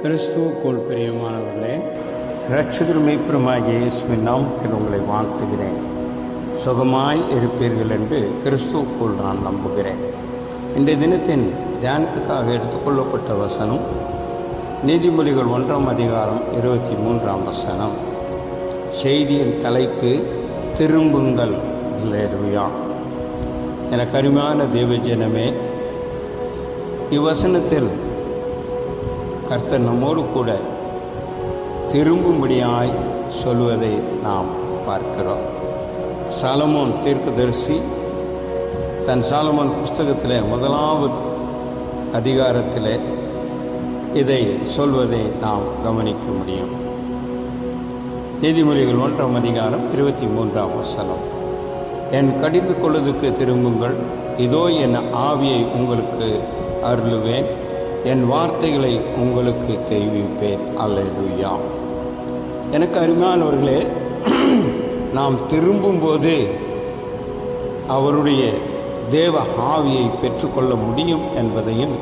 கிறிஸ்துவுக்குள் பிரியமானவர்களே ரட்சகர் மெய்ப்பெருமாகிய இயேசுவின் நாமத்தில் உங்களை வாழ்த்துகிறேன். சுகமாய் இருப்பீர்கள் என்று கிறிஸ்துவுக்குள் நான் நம்புகிறேன். இந்த தினத்தின் தியானத்துக்காக எடுத்துக்கொள்ளப்பட்ட வசனம் நீதிமொழிகள் ஒன்றாம் அதிகாரம் இருபத்தி மூன்றாம் வசனம். செய்தியின் தலைப்பு திரும்புங்கள் இல்லையா எனக்கு அருமையான தேவஜனமே இவ்வசனத்தில் கர்த்தர் நம்மோடு கூட திரும்பும்படியாய் சொல்வதை நாம் பார்க்கிறோம். சாலமோன் தீர்க்கதரிசி தன் சாலமோன் புஸ்தகத்தில் முதலாவது அதிகாரத்தில் இதை சொல்வதை நாம் கவனிக்க முடியும். நீதிமொழிகள் ஒன்றாம் அதிகாரம் இருபத்தி மூன்றாம் வசனம். என் கடிந்து கொள்வதற்கு திரும்புங்கள் இதோ என் ஆவியை உங்களுக்கு அருளுவேன். என் வார்த்தைகளை உங்களுக்கு தெரிவிப்பேன். அல்லேலூயா. எனக்கு அருமையானவர்களே நாம் திரும்பும்போது அவருடைய தேவ ஆவியை பெற்றுக்கொள்ள முடியும் என்பதையும்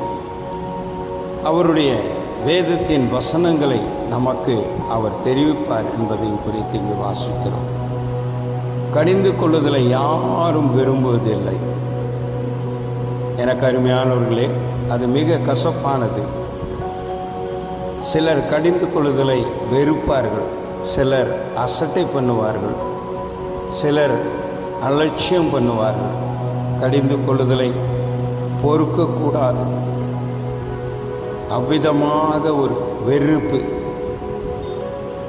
அவருடைய வேதத்தின் வசனங்களை நமக்கு அவர் தெரிவிப்பார் என்பதையும் குறித்து இங்கு வாசிக்கிறோம். கடிந்து கொள்ளுதலை யாரும் விரும்புவதில்லை. எனக்கு அருமையானவர்களே அது மிக கசப்பானது. சிலர் கடிந்து கொள்ளுதலை வெறுப்பார்கள் சிலர் அசட்டை பண்ணுவார்கள் சிலர் அலட்சியம் பண்ணுவார்கள். கடிந்து கொள்ளுதலை பொறுக்கக்கூடாது. அவ்விதமாக ஒரு வெறுப்பு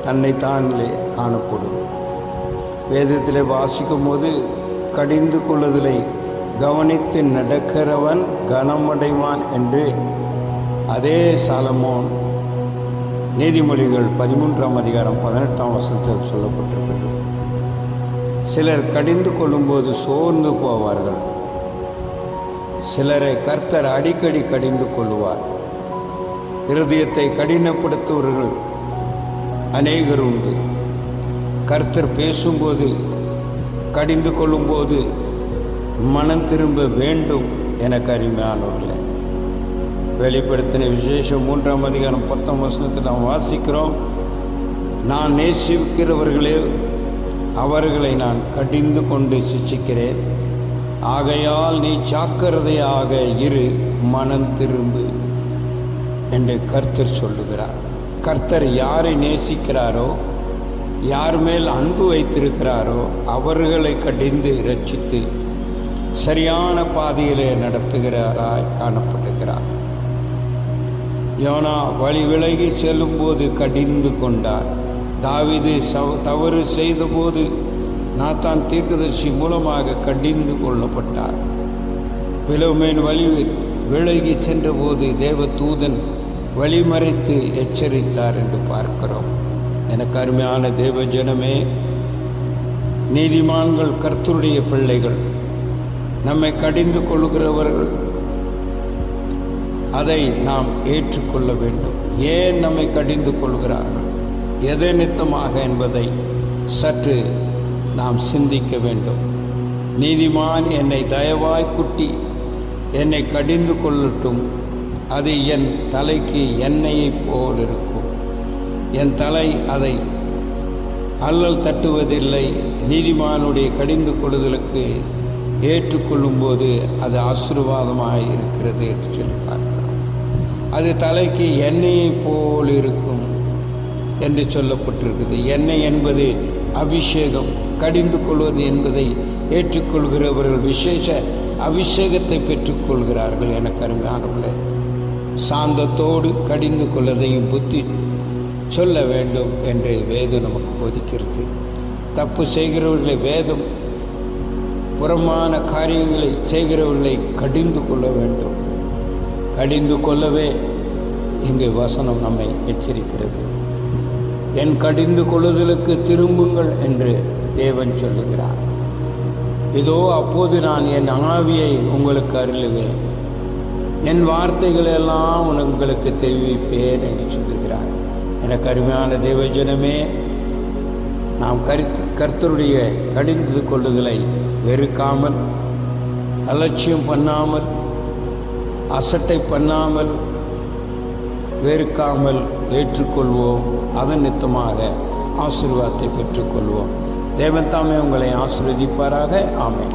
தன்னைத்தானிலே காணப்படும். வேதத்தில் வாசிக்கும் போது கடிந்து கொள்ளுதலை கவனித்து நடக்கிறவன் கனமடைவான் என்று அதே சாலமோன் நீதிமொழிகள் பதிமூன்றாம் அதிகாரம் பதினெட்டாம் வசனத்தில் சொல்லப்பட்டிருக்கிறது. சிலர் கடிந்து கொள்ளும்போது சோர்ந்து போவார்கள். சிலரை கர்த்தர் அடிக்கடி கடிந்து கொள்வார் இருதயத்தை கடினப்படுத்துவர்கள் அநேகர் உண்டு. கர்த்தர் பேசும்போது கடிந்து கொள்ளும்போது மனம் திரும்ப வேண்டும் எனக்கு அருமையானவர்களே வெளிப்படுத்தின விசேஷம் மூன்றாம் அதிகாரம் பத்தாம் வருஷத்தில் நாம் வாசிக்கிறோம். நான் நேசிக்கிறவர்களே அவர்களை நான் கடிந்து கொண்டு சிச்சிக்கிறேன். ஆகையால் நீ ஜாக்கிரதையாக இரு மனம் திரும்பு என்று கர்த்தர் சொல்லுகிறார். கர்த்தர் யாரை நேசிக்கிறாரோ யார் மேல் அன்பு வைத்திருக்கிறாரோ அவர்களை கடிந்து ரட்சித்து சரியான பாதையிலே நடத்துகிறாராய் காணப்படுகிறார். யோனா வழி விலகி செல்லும்போது கடிந்து கொண்டார். தாவிது தவறு செய்தபோது நாத்தான் தீர்க்கதர்சி மூலமாக கடிந்து கொள்ளப்பட்டார். பிலோமேன் வழி விலகி சென்றபோது தேவ தூதன் வழிமறைத்து எச்சரித்தார் என்று பார்க்கிறோம். எனக்கு அருமையான தேவ ஜனமே நீதிமான்கள் கர்த்தருடைய பிள்ளைகள் நம்மை கடிந்து கொள்கிறவர்கள் அதை நாம் ஏற்றுக்கொள்ள வேண்டும். ஏன் நம்மை கடிந்து கொள்கிறார்கள்? எதை நித்தமாக என்பதை சற்று நாம் சிந்திக்க வேண்டும். நீதிமான் என்னை தயவாய் குட்டி என்னை கடிந்து கொள்ளட்டும். அது என் தலைக்கு எண்ணெயை போல் இருக்கும். என் தலை அதை அல்லல் தட்டுவதில்லை. நீதிமானுடைய கடிந்து கொள்ளுதலுக்கு ஏற்றுக்கொள்ளும்போது அது ஆசீர்வாதமாக இருக்கிறது என்று சொல்லி பார்க்கிறோம். அது தலைக்கு எண்ணெயை போல் இருக்கும் என்று சொல்லப்பட்டிருக்குது எண்ணெய் என்பது அபிஷேகம் கடிந்து கொள்வது என்பதை ஏற்றுக்கொள்கிறவர்கள் விசேஷ அபிஷேகத்தை பெற்றுக்கொள்கிறார்கள் என கருமையானவர்களே சாந்தத்தோடு கடிந்து கொள்வதையும் புத்தி சொல்ல வேண்டும் என்று வேதம் நமக்கு போதிக்கிறது. தப்பு செய்கிறவர்களை வேதம் புறமான காரியங்களை செய்கிறவர்களை கடிந்து கொள்ள வேண்டும். கடிந்து கொள்ளவே இங்கே வசனம் நம்மை எச்சரிக்கிறது. என் கடிந்து கொள்ளுதலுக்கு திரும்புங்கள் என்று தேவன் சொல்லுகிறார். இதோ அப்போது நான் என் ஆவியை உங்களுக்கு அருளுவேன். என் வார்த்தைகள் எல்லாம் உங்களுக்கு தெரிவிப்பேன் என்று சொல்லுகிறார். எனக்கு அருமையான தேவஜனமே நாம் கருத்து கர்த்தருடைய கடிந்து கொள்ளுதலை வெறுக்காமல் அலட்சியம் பண்ணாமல் அசட்டை பண்ணாமல் வெறுக்காமல் ஏற்றுக்கொள்வோம். அதன் நித்தமாக ஆசீர்வாதத்தை பெற்றுக்கொள்வோம். தேவன் தாமே உங்களை ஆசீர்வதிப்பாராக. ஆமேன்.